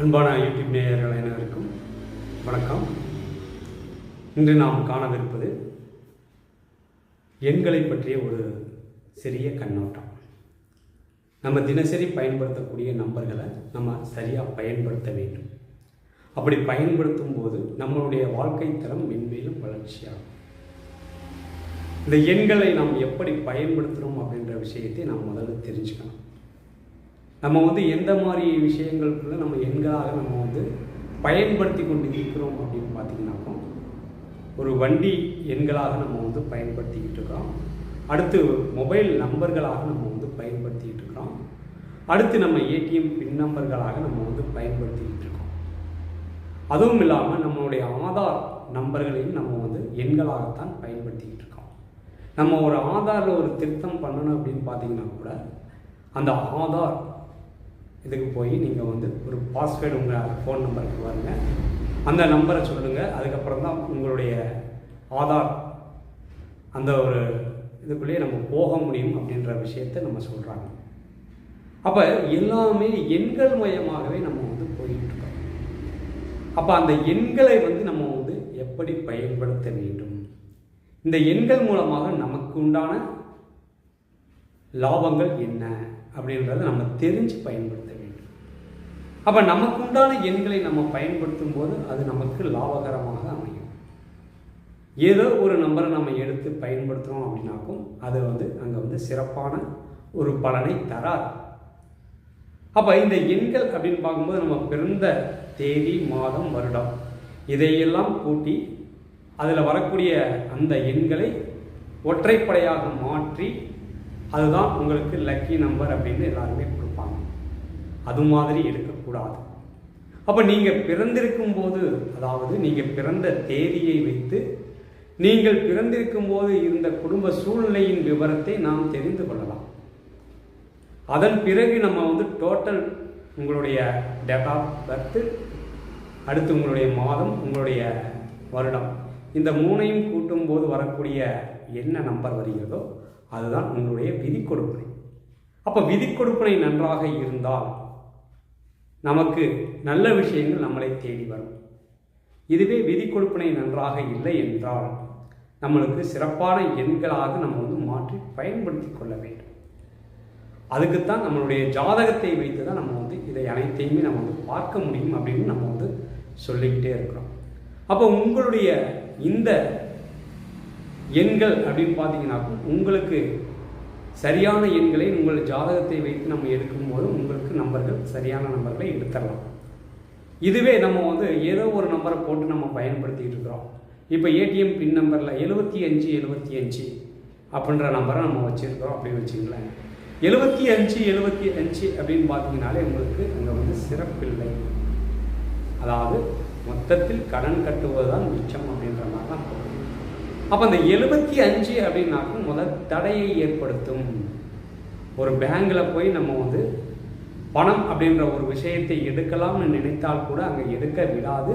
அன்பான யூடியூப் நேயர்கள் அனைவருக்கும் வணக்கம். இன்று நாம் காணவிருப்பது எண்களை பற்றிய ஒரு சிறிய கண்ணோட்டம். நம்ம தினசரி பயன்படுத்தக்கூடிய நம்பர்களை நம்ம சரியாக பயன்படுத்த வேண்டும். அப்படி பயன்படுத்தும் போது நம்மளுடைய வாழ்க்கை தரம் மென்மேலும் வளர்ச்சியாகும். இந்த எண்களை நாம் எப்படி பயன்படுத்துகிறோம் அப்படின்ற விஷயத்தை நாம் முதல்ல தெரிஞ்சுக்கணும். நம்ம வந்து எந்த மாதிரி விஷயங்களுக்குள்ள நம்ம எண்களாக நம்ம வந்து பயன்படுத்தி கொண்டு இருக்கிறோம் அப்படின்னு பார்த்தீங்கன்னாக்கா ஒரு வண்டி எண்களாக நம்ம வந்து பயன்படுத்திக்கிட்டு இருக்கிறோம் அடுத்து மொபைல் நம்பர்களாக நம்ம வந்து பயன்படுத்திக்கிட்டு இருக்கிறோம் அடுத்து நம்ம ஏடிஎம் பின் நம்பர்களாக நம்ம வந்து பயன்படுத்திக்கிட்டு இருக்கோம். அதுவும் இல்லாமல் நம்மளுடைய ஆதார் நம்பர்களையும் நம்ம வந்து எண்களாகத்தான் பயன்படுத்திக்கிட்டு இருக்கோம். நம்ம ஒரு ஆதாரில் ஒரு திருத்தம் பண்ணணும் அப்படின்னு பார்த்தீங்கன்னா கூட அந்த ஆதார் இதுக்கு போய் நீங்கள் வந்து ஒரு பாஸ்வேர்டு உங்கள் ஃபோன் நம்பருக்கு வருங்க அந்த நம்பரை சொல்லுங்கள் அதுக்கப்புறம் தான் உங்களுடைய ஆதார் அந்த ஒரு இதுக்குள்ளேயே நம்ம போக முடியும் அப்படின்ற விஷயத்தை நம்ம சொல்கிறாங்க அப்போ எல்லாமே எண்கள் மயமாகவே நம்ம வந்து போயிட்டுருக்கோம் அப்போ அந்த எண்களை வந்து நம்ம வந்து எப்படி பயன்படுத்த வேண்டும்? இந்த எண்கள் மூலமாக நமக்கு உண்டான லாபங்கள் என்ன? அப்படின்றத நம்ம தெரிஞ்சு பயன்படுத்த வேண்டும். அப்போ நமக்கு உண்டான எண்களை நம்ம பயன்படுத்தும் போது அது நமக்கு லாபகரமாக அமையும். ஏதோ ஒரு நம்பரை நம்ம எடுத்து பயன்படுத்துகிறோம் அப்படின்னாக்கும் அது வந்து அங்கே வந்து சிறப்பான ஒரு பலனை தராது. அப்போ இந்த எண்கள் அப்படின்னு பார்க்கும்போது நம்ம பிறந்த தேதி மாதம் வருடம் இதையெல்லாம் கூட்டி அதில் வரக்கூடிய அந்த எண்களை ஒற்றைப்படையாக மாற்றி அதுதான் உங்களுக்கு லக்கி நம்பர் அப்படின்னு எல்லாருமே கொடுப்பாங்க. அது மாதிரி எடுக்கக்கூடாது அப்போ நீங்கள் பிறந்திருக்கும் போது அதாவது நீங்கள் பிறந்த தேதியை வைத்து நீங்கள் பிறந்திருக்கும் போது இருந்த குடும்ப சூழ்நிலையின் விவரத்தை நாம் தெரிந்து கொள்ளலாம். அதன் பிறகு நம்ம வந்து டோட்டல் உங்களுடைய டேட் ஆஃப் பர்த்து அடுத்து உங்களுடைய மாதம் உங்களுடைய வருடம். இந்த மூணையும் கூட்டும் போது வரக்கூடிய என்ன நம்பர் வருகிறதோ அதுதான் உங்களுடைய விதி கொடுப்பனை. அப்போ விதி கொடுப்பனை நன்றாக இருந்தால் நமக்கு நல்ல விஷயங்கள் நம்மளை தேடி வரும். இதுவே விதி கொடுப்பனை நன்றாக இல்லை என்றால் நம்மளுக்கு சிறப்பான எண்களாக நம்ம வந்து மாற்றி பயன்படுத்தி கொள்ள வேண்டும். அதுக்குத்தான் நம்மளுடைய ஜாதகத்தை வைத்து தான் நம்ம வந்து இதை அனைத்தையுமே நம்ம வந்து பார்க்க முடியும் அப்படின்னு நம்ம வந்து சொல்லிக்கிட்டே இருக்கிறோம். அப்போ உங்களுடைய இந்த எண்கள் அப்படின்னு பார்த்தீங்கன்னா உங்களுக்கு சரியான எண்களை உங்கள் ஜாதகத்தை வைத்து நம்ம எடுக்கும்போது உங்களுக்கு நம்பர்கள் சரியான நம்பர்களை எடுத்துடலாம் இதுவே நம்ம வந்து ஏதோ ஒரு நம்பரை போட்டு நம்ம பயன்படுத்திகிட்டு இருக்கிறோம். இப்போ ஏடிஎம் பின் நம்பரில் எழுபத்தி அஞ்சு எழுபத்தி அஞ்சு அப்படின்ற நம்பரை நம்ம வச்சுருக்கிறோம் அப்படின்னு வச்சுங்களேன் எழுபத்தி அஞ்சு எழுபத்தி அஞ்சு அப்படின்னு பார்த்தீங்கனாலே உங்களுக்கு அங்கே வந்து சிறப்பில்லை அதாவது மொத்தத்தில் கடன் கட்டுவது தான் மிச்சம் அப்படின்ற மாதிரி தான் போகும். அப்போ அந்த எழுபத்தி அஞ்சு அப்படின்னாக்கும் முதல் தடையை ஏற்படுத்தும். ஒரு பேங்கில் போய் நம்ம வந்து பணம் அப்படின்ற ஒரு விஷயத்தை எடுக்கலாம்னு நினைத்தால் கூட அங்கே எடுக்க விடாது.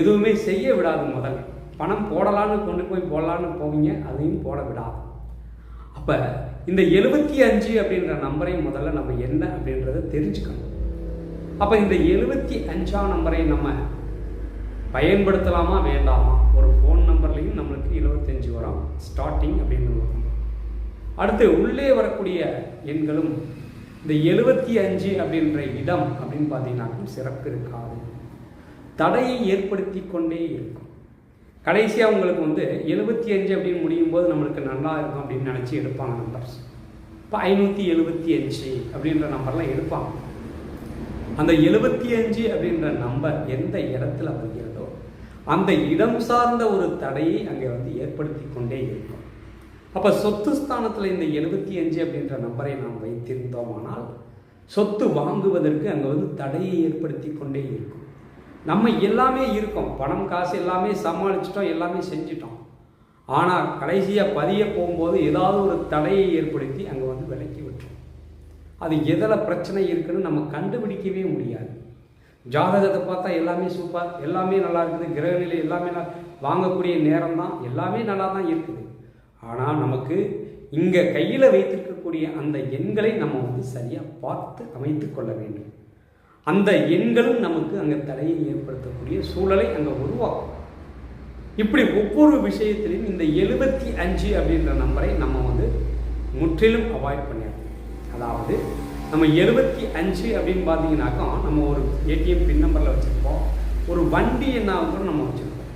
எதுவுமே செய்ய விடாது முதல்ல பணம் போடலான்னு கொண்டு போய் போடலான்னு போவீங்க அதையும் போட விடாது. அப்போ இந்த எழுபத்தி அஞ்சு அப்படின்ற நம்பரை முதல்ல நம்ம என்ன அப்படின்றத தெரிஞ்சுக்கணும். அப்போ இந்த எழுபத்தி அஞ்சாம் நம்பரை நம்ம பயன்படுத்தலாமா வேண்டாமா? ஒரு ஃபோன் நம்பர்லேயும் நம்மளுக்கு எழுபத்தஞ்சு வரும். ஸ்டார்டிங் அப்படின்னு வரும் அடுத்து உள்ளே வரக்கூடிய எண்களும் இந்த எழுபத்தி அஞ்சு அப்படின்ற இடம் அப்படின்னு பார்த்தீங்கன்னா சிறப்பு இருக்காது. தடையை ஏற்படுத்தி கொண்டே இருக்கும். கடைசியாக உங்களுக்கு வந்து எழுபத்தி அஞ்சு அப்படின்னு முடியும் போது நம்மளுக்கு நல்லா இருக்கும் அப்படின்னு நினச்சி எடுப்பாங்க நம்பர்ஸ் இப்போ ஐநூற்றி எழுபத்தி அஞ்சு அப்படின்ற நம்பர்லாம் எடுப்பாங்க. அந்த எழுபத்தி அஞ்சு அப்படின்ற நம்பர் எந்த இடத்துல வருகிறது அந்த இடம் சார்ந்த ஒரு தடையை அங்கே வந்து ஏற்படுத்தி கொண்டே இருக்கும். அப்போ சொத்து ஸ்தானத்தில் இந்த எழுபத்தி அஞ்சு அப்படின்ற நம்பரை நாம் வைத்திருந்தோமானால் சொத்து வாங்குவதற்கு அங்கே வந்து தடையை ஏற்படுத்தி கொண்டே இருக்கும். நம்ம எல்லாமே இருக்கோம். பணம் காசு எல்லாமே சமாளிச்சிட்டோம் எல்லாமே செஞ்சிட்டோம். ஆனால் கடைசியாக பதிய போகும்போது ஏதாவது ஒரு தடையை ஏற்படுத்தி அங்கே வந்து விலக்கி விட்டுரும் அது எதில் பிரச்சனை இருக்குன்னு நம்ம கண்டுபிடிக்கவே முடியாது. ஜாதகத்தை பார்த்தா எல்லாமே சூப்பர் எல்லாமே நல்லா இருக்குது. கிரகநிலை எல்லாமே வாங்கக்கூடிய நேரம் தான் எல்லாமே நல்லா தான் இருக்குது. ஆனால் நமக்கு இங்கே கையில் வைத்திருக்கக்கூடிய அந்த எண்களை நம்ம வந்து சரியாக பார்த்து அமைத்து கொள்ள வேண்டும். அந்த எண்களும் நமக்கு அங்கே தடையை ஏற்படுத்தக்கூடிய சூழலை அங்கே உருவாக்கும். இப்படி ஒவ்வொரு விஷயத்திலையும் இந்த எழுபத்தி அஞ்சு அப்படின்ற நம்பரை நம்ம வந்து முற்றிலும் அவாய்ட் பண்ணிடணும். அதாவது நம்ம எழுபத்தி அஞ்சு அப்படின்னு பார்த்தீங்கன்னாக்கா நம்ம ஒரு ஏடிஎம் பின் நம்பரில் வச்சுருப்போம். ஒரு வண்டி எண்ணாக கூட நம்ம வச்சுருப்போம்.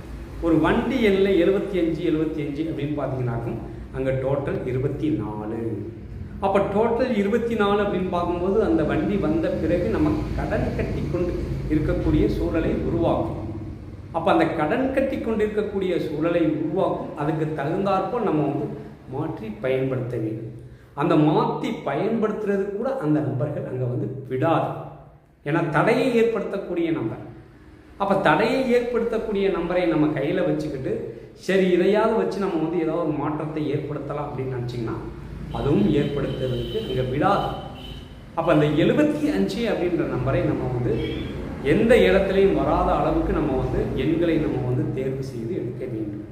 ஒரு வண்டி எண்ணில் எழுபத்தி அஞ்சு எழுபத்தி அஞ்சு அப்படின்னு பார்த்தீங்கன்னாக்கும் அங்கே டோட்டல் இருபத்தி நாலு. அப்போ டோட்டல் இருபத்தி நாலு அப்படின்னு பார்க்கும்போது அந்த வண்டி வந்த பிறகு நம்ம கடன் கட்டி கொண்டு இருக்கக்கூடிய சூழலை உருவாக்கும். அப்போ அந்த கடன் கட்டி கொண்டு இருக்கக்கூடிய சூழலை உருவாக்கும். அதுக்கு தகுந்தாற்போல் நம்ம வந்து மாற்றி பயன்படுத்த வேண்டும். அந்த மாற்றி பயன்படுத்துறது கூட அந்த நம்பர்கள் அங்கே வந்து விடாது. ஏன்னா தடையை ஏற்படுத்தக்கூடிய நம்பர் அப்போ தடையை ஏற்படுத்தக்கூடிய நம்பரை நம்ம கையில் வச்சுக்கிட்டு சரி இதையாவது வச்சு நம்ம வந்து ஏதாவது ஒரு மாற்றத்தை ஏற்படுத்தலாம் அப்படின்னு நினச்சிங்கன்னா அதுவும் ஏற்படுத்துறதுக்கு அங்கே விடாது. அப்போ அந்த எழுபத்தி அஞ்சு அப்படின்ற நம்பரை நம்ம வந்து எந்த இடத்துலையும் வராத அளவுக்கு நம்ம வந்து எண்களை நம்ம வந்து தேர்வு செய்து எடுக்க வேண்டும்.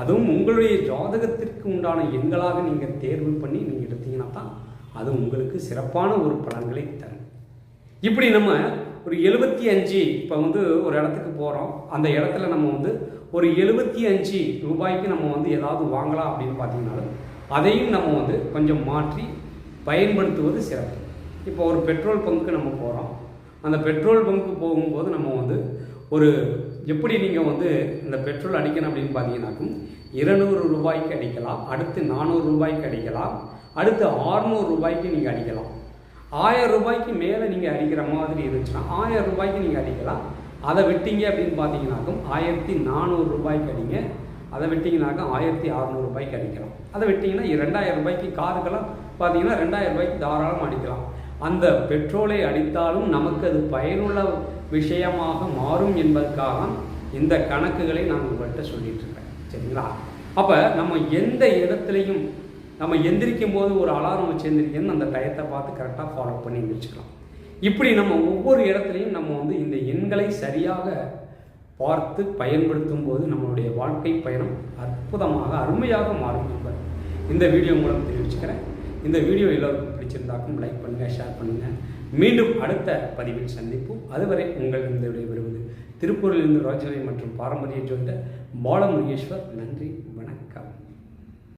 அதுவும் உங்களுடைய ஜாதகத்திற்கு உண்டான எண்களாக நீங்கள் தேர்வு பண்ணி நீங்கள் எடுத்தீங்கன்னா தான் அது உங்களுக்கு சிறப்பான ஒரு பலன்களை தரும். இப்படி நம்ம ஒரு எழுபத்தி அஞ்சு இப்போ வந்து ஒரு இடத்துக்கு போகிறோம் அந்த இடத்துல நம்ம வந்து ஒரு எழுபத்தி அஞ்சு ரூபாய்க்கு நம்ம வந்து ஏதாவது வாங்கலாம் அப்படின்னு பார்த்தீங்கன்னாலும் அதையும் நம்ம வந்து கொஞ்சம் மாற்றி பயன்படுத்துவது சிறப்பு. இப்போ ஒரு பெட்ரோல் பங்க்கு நம்ம போகிறோம் அந்த பெட்ரோல் பங்க்கு போகும்போது நம்ம வந்து ஒரு எப்படி நீங்கள் வந்து இந்த பெட்ரோல் அடிக்கணும் அப்படின்னு பார்த்தீங்கன்னாக்கும் இருநூறு ரூபாய்க்கு அடிக்கலாம் அடுத்து நானூறு ரூபாய்க்கு அடிக்கலாம் அடுத்து ஆறுநூறு ரூபாய்க்கு நீங்கள் அடிக்கலாம். ஆயிரம் ரூபாய்க்கு மேலே நீங்கள் அடிக்கிற மாதிரி இருந்துச்சுன்னா ஆயிரம் ரூபாய்க்கு நீங்கள் அடிக்கலாம். அதை விட்டீங்க அப்படின்னு பார்த்தீங்கன்னாக்கும் ஆயிரத்தி நானூறு ரூபாய்க்கு அடிங்க. அதை விட்டிங்கனாக்கா ஆயிரத்தி அறநூறு ரூபாய்க்கு அடிக்கலாம். அதை விட்டிங்கன்னா ரெண்டாயிரம் ரூபாய்க்கு காருக்கெல்லாம் பார்த்தீங்கன்னா ரெண்டாயிரம் ரூபாய்க்கு தாராளமாக அடிக்கலாம். அந்த பெட்ரோலை அடித்தாலும் நமக்கு அது பயனுள்ள விஷயமாக மாறும் என்பதற்காக இந்த கணக்குகளை நான் உங்கள்கிட்ட சொல்லிட்டு இருக்கேன் சரிங்களா? அப்போ நம்ம எந்த இடத்துலையும் நம்ம எந்திரிக்கும் போது ஒரு அலாரம் வச்சு அந்த டயத்தை பார்த்து கரெக்டாக ஃபாலோ பண்ணி எந்திரிச்சுக்கலாம். இப்படி நம்ம ஒவ்வொரு இடத்துலையும் நம்ம வந்து இந்த எண்களை சரியாக பார்த்து பயன்படுத்தும் போது நம்மளுடைய வாழ்க்கை பயணம் அற்புதமாக அருமையாக மாறும் என்பது இந்த வீடியோ மூலம் தெரிவிச்சுக்கிறேன். இந்த வீடியோ எல்லோருக்கும் பிடிச்சிருந்தாக்கும் லைக் பண்ணுங்கள் ஷேர் பண்ணுங்கள் மீண்டும் அடுத்த பதிவில் சந்திப்போம். அதுவரை உங்கள் இந்த விடைபெறுவது திருப்பூரிலிருந்து ராஜவை மற்றும் பாரம்பரிய ஜோதிட பாலமுருகேஸ்வர். நன்றி வணக்கம்.